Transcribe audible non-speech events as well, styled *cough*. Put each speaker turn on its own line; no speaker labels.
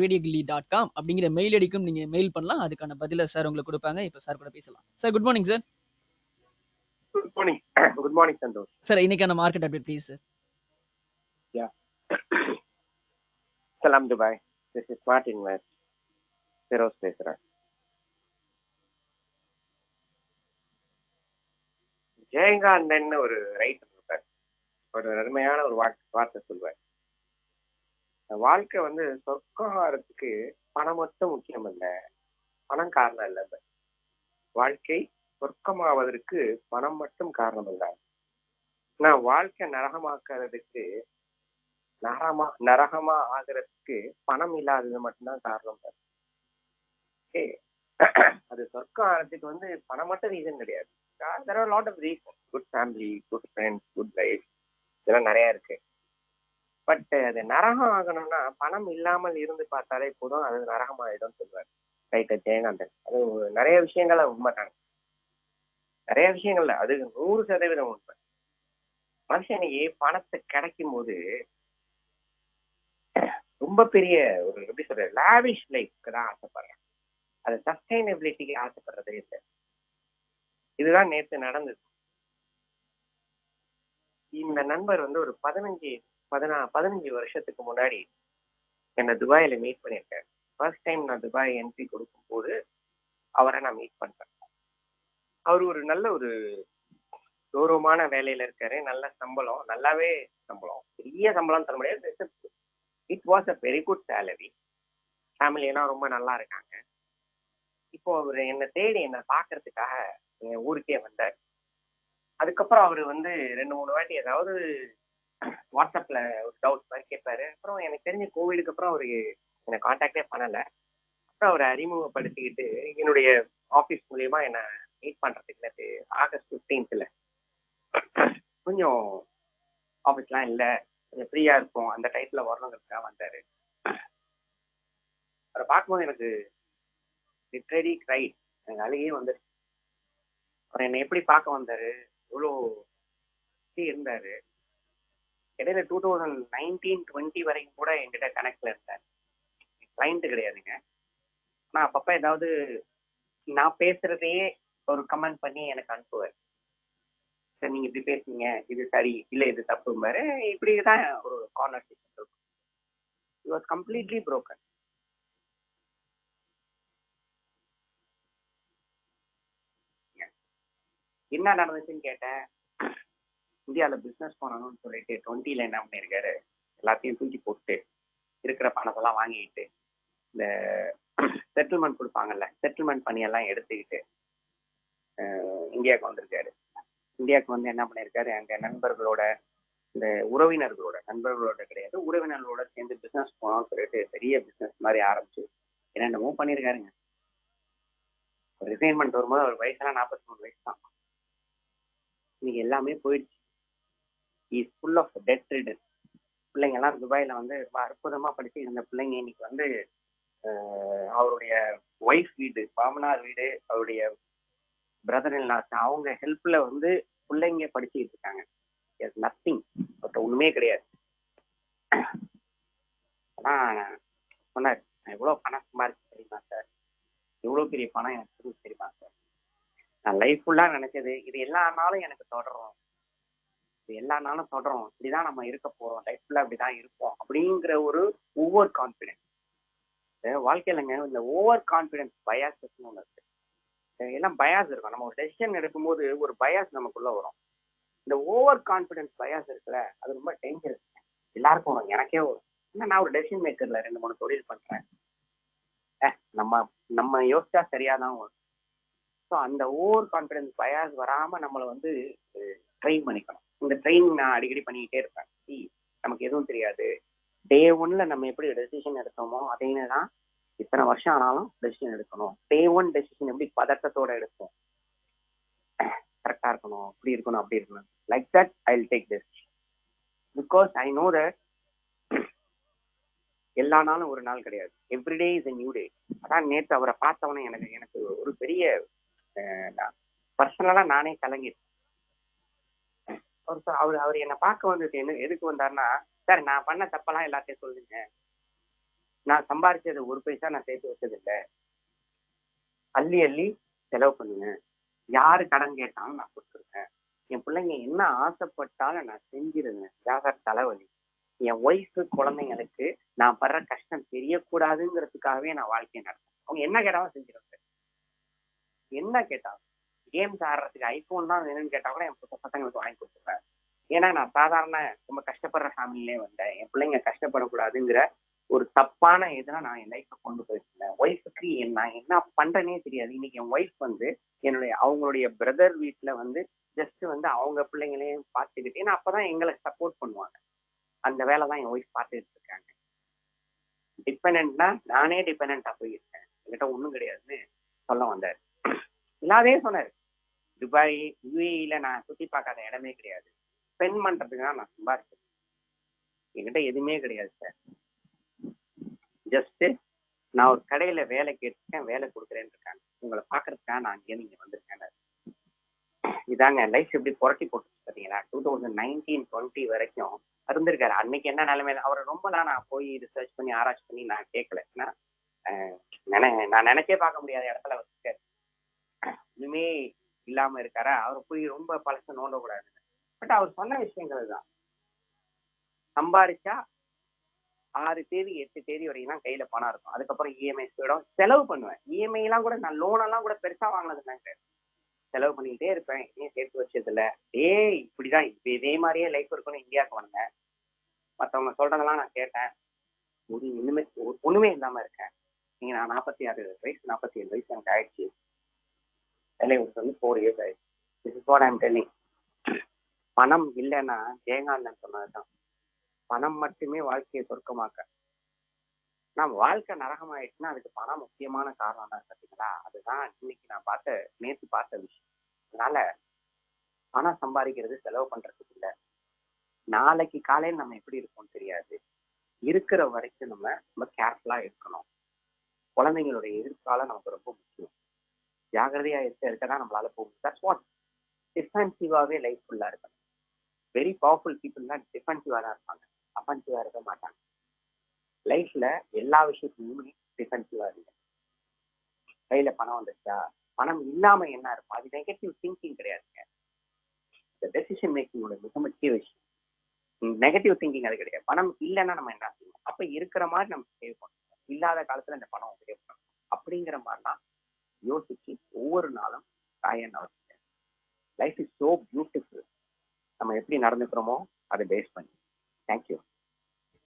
ரேடியோகில்லி dot com அப்படிங்கிற mail ஐடிக்கும் நீங்க மெயில் பண்ணலாம். அதுக்கான பதில சார் உங்களுக்கு கொடுப்பாங்க. இப்போ சார் கூட பேசலாம். Sir good morning sir
good morning good morning Santhosh
sir இன்னைக்கான மார்க்கெட் அப்டேட் ப்ளீஸ் சார்
சலாம் Dubai this is smart invest Feroz பேசுறேன் ஜெயகாந்தன் ஒரு ரைட்டர் இருப்பார் ஒரு அருமையான ஒரு வார்த்தை வார்த்தை சொல்வார். வாழ்க்கை வந்து சொர்க்காரத்துக்கு பணம் மட்டும் முக்கியம் இல்ல பணம் காரணம் இல்ல வாழ்க்கை சொர்க்கமாவதற்கு பணம் மட்டும் காரணம் இல்ல ஆனா வாழ்க்கை நரகமாக்குறதுக்கு நரகமா நரகமா ஆகிறதுக்கு பணம் இல்லாதது மட்டும்தான் காரணம். ஓகே அது சொர்க்கம் ஆகிறதுக்கு வந்து பணம் மட்டும் ரீசன் கிடையாது. There are lot of reason good family good friends good life இதெல்லாம் நிறைய இருக்கு. பட் அது நரகம் ஆகணும்னா பணம் இல்லாமல் இருந்து பார்த்தாலே போதும். அது நரகம் ஆயிடும் சொல்லுவார். ரைட்டர் ஜெயகாந்தன். அது நிறைய விஷயங்கள உண்மைதாங்க நிறைய விஷயங்கள்ல அது நூறு சதவீதம் உண்மை. மனுஷனுக்கு பணத்தை கிடைக்கும் போது ரொம்ப பெரிய ஒரு எப்படி சொல்றது லாவிஷ் லைஃப்க்கு தான் ஆசைப்படுறேன். அது சஸ்டைனபிலிட்டிக்கு ஆசைப்படுறதே இல்லை. இதுதான் நேற்று நடந்தது. இந்த நண்பர் வந்து ஒரு பதினஞ்சு பதினா பதினஞ்சு வருஷத்துக்கு முன்னாடி என்னை துபாயில மீட் பண்ணியிருக்கேன். ஃபர்ஸ்ட் டைம் நான் துபாய் என்ட்ரி கொடுக்கும் போது அவரை நான் மீட் பண்றேன் அவர் ஒரு நல்ல ஒரு கௌரவமான வேலையில இருக்காரு. நல்ல சம்பளம். நல்லாவே சம்பளம். பெரிய சம்பளம் தர முடியாது. It was a very good salary family எல்லாம் ரொம்ப நல்லா இருக்காங்க. இப்போ அவர் என்னை தேடி என்னை பார்க்கறதுக்காக என் ஊருக்கே வந்தார். அதுக்கப்புறம் அவர் வந்து ரெண்டு மூணு வாட்டி ஏதாவது வாட்ஸ்அப்ல ஒரு டவுட் மாதிரி கேட்பாரு அப்புறம் எனக்கு தெரிஞ்ச கோவிலுக்கு அப்புறம் அவரு என்னை காண்டாக்டே பண்ணல. அப்புறம் அவரை அறிமுகப்படுத்திக்கிட்டு என்னுடைய ஆஃபீஸ் மூலியமா என்னை மீட் பண்றதுக்கு நேற்று ஆகஸ்ட் ஃபிஃப்டீன்த்ல கொஞ்சம் ஆஃபீஸ்லாம் இல்லை. கொஞ்சம் ஃப்ரீயா இருக்கும் அந்த டைத்துல வரணுங்கிறதுக்காக வந்தாரு. அவரை பார்க்கும்போது எனக்கு லிட்ரரி கிரைட் எனக்கு அழுகையே வந்துருச்சு. அவர் என்னை எப்படி பார்க்க வந்தாரு? எவ்வளோ இருந்தாரு. இடையில டூ தௌசண்ட் நைன்டீன் டுவெண்ட்டி வரைக்கும் கூட என்கிட்ட கணக்கில் இருந்தார். கிளைண்ட் கிடையாதுங்க. ஆனால் அப்பப்போ ஏதாவது நான் பேசுறதையே ஒரு கமெண்ட் பண்ணி எனக்கு அனுப்புவார். சார் நீங்க இப்படி பேசுனீங்க. இது சரி. இல்லை இது தப்பு மாதிரி இப்படி தான் ஒரு கான்வர்சேஷன் இருக்கும் இட் வாஸ் கம்ப்ளீட்லி புரோக்கன் என்ன நடந்துச்சுன்னு கேட்டேன். இந்தியாவில் பிஸ்னஸ் பண்ணணும்னு சொல்லிட்டு டுவெண்ட்டியில் என்ன பண்ணியிருக்காரு எல்லாத்தையும் தூக்கி போட்டு இருக்கிற பணத்தெல்லாம் வாங்கிக்கிட்டு இந்த செட்டில்மெண்ட் கொடுப்பாங்கல்ல செட்டில்மெண்ட் பணியெல்லாம் எடுத்துக்கிட்டு இந்தியாவுக்கு வந்திருக்காரு. இந்தியாவுக்கு வந்து என்ன பண்ணியிருக்காரு அங்கே நண்பர்களோட இந்த உறவினர்களோட நண்பர்களோட கிடையாது உறவினர்களோட சேர்ந்து பிசினஸ் போனோம்னு சொல்லிட்டு பெரிய பிஸ்னஸ் மாதிரி ஆரம்பிச்சு என்னென்னமோ பண்ணியிருக்காருங்க ரிசைன்மெண்ட் வரும்போது அவர் வயசெல்லாம் நாற்பத்தி மூணு வயசு தான் இன்னைக்கு எல்லாமே போயிடுச்சு. Is full of dead ridden பிள்ளைங்க எல்லாம் துபாயில வந்து ரொம்ப அற்புதமா படிச்சு இருந்த பிள்ளைங்க இன்னைக்கு வந்து அவருடைய ஒய்ஃப் வீடு மாமனார் வீடு அவருடைய பிரதர் இல்லாஸ் அவங்க ஹெல்ப்ல வந்து பிள்ளைங்க படிச்சுக்கிட்டு இருக்காங்க. நத்திங் பட் ஒண்ணுமே கிடையாது. ஆனால் சொன்னார் நான் எவ்வளவு பணம் சம்பாதிச்சு தெரியுமா சார் எவ்வளவு பெரிய பணம் எனக்கு தெரியுமா சார் நான் லைஃப் ஃபுல்லா நினைச்சது இது எல்லா நாளும் எனக்கு தொடரும். எல்லா நாளும் சொல்றோம். இப்படிதான் நம்ம இருக்க போறோம். லைஃப்ல அப்படிதான் இருப்போம். அப்படிங்கிற ஒரு ஓவர் கான்பிடன்ஸ் வாழ்க்கையிலங்க இந்த ஓவர் கான்பிடன்ஸ் பயாசஸ்னு ஒன்று இருக்கு. எல்லாம் பயாஸ் இருக்கும். நம்ம ஒரு டெசிஷன் எடுக்கும்போது ஒரு பயாஸ் நமக்குள்ள வரும். இந்த ஓவர் கான்பிடன்ஸ் பயாஸ் இருக்குல்ல அது ரொம்ப டேஞ்சரஸ் எல்லாருக்கும் வரும். எனக்கே வரும். ஏன்னா நான் ஒரு டெசிஷன் மேக்கர்ல ரெண்டு மூணு தொழில் பண்றேன். நம்ம நம்ம யோசிச்சா சரியாதான் வரும். ஸோ அந்த ஓவர் கான்பிடன்ஸ் பயாஸ் வராம நம்மளை வந்து ட்ரெயின் பண்ணிக்கணும். இந்த ட்ரெயின் நான் அடிக்கடி பண்ணிக்கிட்டே இருப்பேன். நமக்கு எதுவும் தெரியாது. டே ஒன்ல நம்ம எப்படி டெசிஷன் எடுத்தோமோ அதே தான் இத்தனை வருஷம் ஆனாலும் டெசிஷன் எடுக்கணும். டே ஒன் டெசிஷன் எப்படி பதட்டத்தோட எடுப்போம்? கரெக்டா இருக்கணும். இப்படி இருக்கணும் அப்படி இருக்கணும். Like that I will take this because I know that எல்லா நாளும் ஒரு நாள் கிடையாது. Everyday is a new day அதான் நேற்று அவரை பார்த்தவனே எனக்கு எனக்கு ஒரு பெரிய பர்சனலா நானே கலங்கிட்டேன். அவர் அவர் அவர் என்னை பார்க்க வந்தது என்ன எதுக்கு வந்தாருன்னா சார் நான் பண்ண தப்பெல்லாம் எல்லாத்தையும் சொல்லுங்க. நான் சம்பாரிச்சது ஒரு பைசா நான் சேர்த்து வச்சது இல்லை அள்ளி அள்ளி செலவு பண்ணுவேன் யாரு கடன் கேட்டாலும் நான் கொடுத்துருக்கேன் என் பிள்ளைங்க என்ன ஆசைப்பட்டாலும் நான் செஞ்சிருவேன். ஜாகர் தலைவலி. என் ஒய்ஃபு குழந்தைங்களுக்கு நான் படுற கஷ்டம் தெரியக்கூடாதுங்கிறதுக்காகவே நான் வாழ்க்கையை நடத்தேன் அவங்க என்ன கேட்டாலும் செஞ்சிருவேன் என்ன கேட்டாலும். கேம்ஸ் ஆடுறதுக்கு ஐபோன் தான் வேணும்னு கேட்டா கூட என் பசங்களுக்கு வாங்கி கொடுத்துருவேன். ஏன்னா நான் சாதாரண ரொம்ப கஷ்டப்படுற ஃபேமிலிலே வந்தேன். என் பிள்ளைங்க கஷ்டப்படக்கூடாதுங்கிற ஒரு தப்பான இதெல்லாம் நான் என் லைஃப்பை கொண்டு போயிருந்தேன். ஒய்ஃபுக்கு நான் என்ன பண்றேனே தெரியாது. இன்னைக்கு என் ஒய்ஃப் வந்து என்னுடைய அவங்களுடைய பிரதர் வீட்டுல வந்து ஜஸ்ட் வந்து அவங்க பிள்ளைங்களையும் பார்த்துக்கிட்டு ஏன்னா அப்பதான் எங்களை சப்போர்ட் பண்ணுவாங்க. அந்த வேலை தான் என் ஒய்ஃப் பார்த்துக்கிட்டு இருக்காங்க. டிபெண்ட்னா நானே டிபெண்டா போயிருக்கேன். என்கிட்ட ஒண்ணும் கிடையாதுன்னு சொல்ல வந்தாரு. *clears throat* இல்லாதே சொன்னார். துபாய் யூஏஇல நான் சுத்தி பார்க்காத இடமே கிடையாது. ஸ்பெண்ட் பண்றதுக்கு தான் நான் சம்பாதிச்சேன் என்கிட்ட எதுவுமே கிடையாது சார் ஜஸ்ட் நான் ஒரு கடையில வேலை கேட்டிருக்கேன் வேலை கொடுக்குறேன்னு இருக்காங்க. உங்களை பாக்குறதுக்காக நான் அங்கேயே நீங்க வந்திருக்கேன் இதாங்க லைஃப் எப்படி புரட்டி போட்டு பாத்தீங்களா? டூ தௌசண்ட் நைன்டீன் டுவெண்ட்டி வரைக்கும் இருந்திருக்காரு. அன்னைக்கு என்ன நிலைமையில அவரை ரொம்பலாம் நான் போய் ரிசர்ச் பண்ணி ஆராய்ச்சி பண்ணி நான் கேட்கல. ஏன்னா நினை நான் நினைச்சே பார்க்க முடியாத இடத்துல வச்சிருக்காரு இனிமே இல்லாம இருக்காரா? அவர் போய் ரொம்ப பழச நோண்டக்கூடாது பட் அவர் சொன்ன விஷயங்கள் தான். சம்பாரிச்சா ஆறு தேதி எட்டு தேதி வரைக்கும் தான் கையில பணம் இருக்கும். அதுக்கப்புறம் இஎம்ஐ போயிடும். செலவு பண்ணுவேன். இஎம்ஐ எல்லாம் கூட நான் லோன் எல்லாம் கூட பெருசா வாங்கினது இல்லைங்க செலவு பண்ணிக்கிட்டே இருப்பேன். இதையும் சேர்த்து வச்சது இல்ல ஏய் இப்படிதான் இதே மாதிரியே லைஃப் இருக்கும்னு இந்தியாவுக்கு வந்தேன். மத்தவங்க சொல்றதெல்லாம் நான் கேட்டேன். ஒரு இனிமே ஒண்ணுமே இல்லாம இருக்கேன். நீங்க நான் நாற்பத்தி ஆறு வயசு நாற்பத்தி ஏழு வயசு எனக்கு ஆயிடுச்சு. வேலைக்கு வந்து ஃபோர் இயர்ஸ் ஆயிடுச்சு. This is what I'm telling பணம் இல்லைன்னா ஜெயகாந்தன் சொன்னதுதான். பணம் மட்டுமே வாழ்க்கையை சொர்க்கமாக்க. நம்ம வாழ்க்கை நரகமாயிடுச்சுன்னா அதுக்கு பணம் முக்கியமான காரணம் தான் பார்த்தீங்களா? அதுதான் இன்னைக்கு நான் பார்த்த நேத்து பார்த்த விஷயம். அதனால பணம் சம்பாதிக்கிறது செலவு பண்றதுக்கு இல்லை. நாளைக்கு காலையில் நம்ம எப்படி இருப்போம்னு தெரியாது. இருக்கிற வரைக்கும் நம்ம ரொம்ப கேர்ஃபுல்லா இருக்கணும். குழந்தைங்களுடைய எதிர்காலம் நமக்கு ரொம்ப முக்கியம். ஜாகிரதையா இருக்க இருக்க தான் நம்மளால போகும் தட்ஸ் வாட் டிஃபென்சிவாவே லைஃப் ஃபுல்லா இருக்கணும். வெரி பவர்ஃபுல் பீப்புள்லாம் டிஃபென்சிவா தான் இருப்பாங்க. அஃபென்சிவா இருக்க மாட்டாங்க. லைஃப்ல எல்லா விஷயத்துலையுமே டிஃபென்சிவா இருங்க. கையில பணம் வந்துச்சா பணம் இல்லாம என்ன இருக்கும்? அது நெகட்டிவ் திங்கிங் கிடையாதுங்க. இந்த டெசிஷன் மேக்கிங்கோட மிக முக்கிய விஷயம். நெகட்டிவ் திங்கிங் அது கிடையாது. பணம் இல்லைன்னா நம்ம என்ன செய்யணும்? அப்ப இருக்கிற மாதிரி நம்ம சேவ் பண்ணணும். இல்லாத காலத்துல இந்த பணம் உபயோகப்படணும் அப்படிங்கிற மாதிரிலாம் யோசிச்சு ஒவ்வொரு நாளும் காயன் அவசியம் லைஃப் இஸ் சோ பியூட்டிஃபுல் நம்ம எப்படி நடந்துக்கிறோமோ அதை பேஸ் பண்ணி. தேங்க்யூ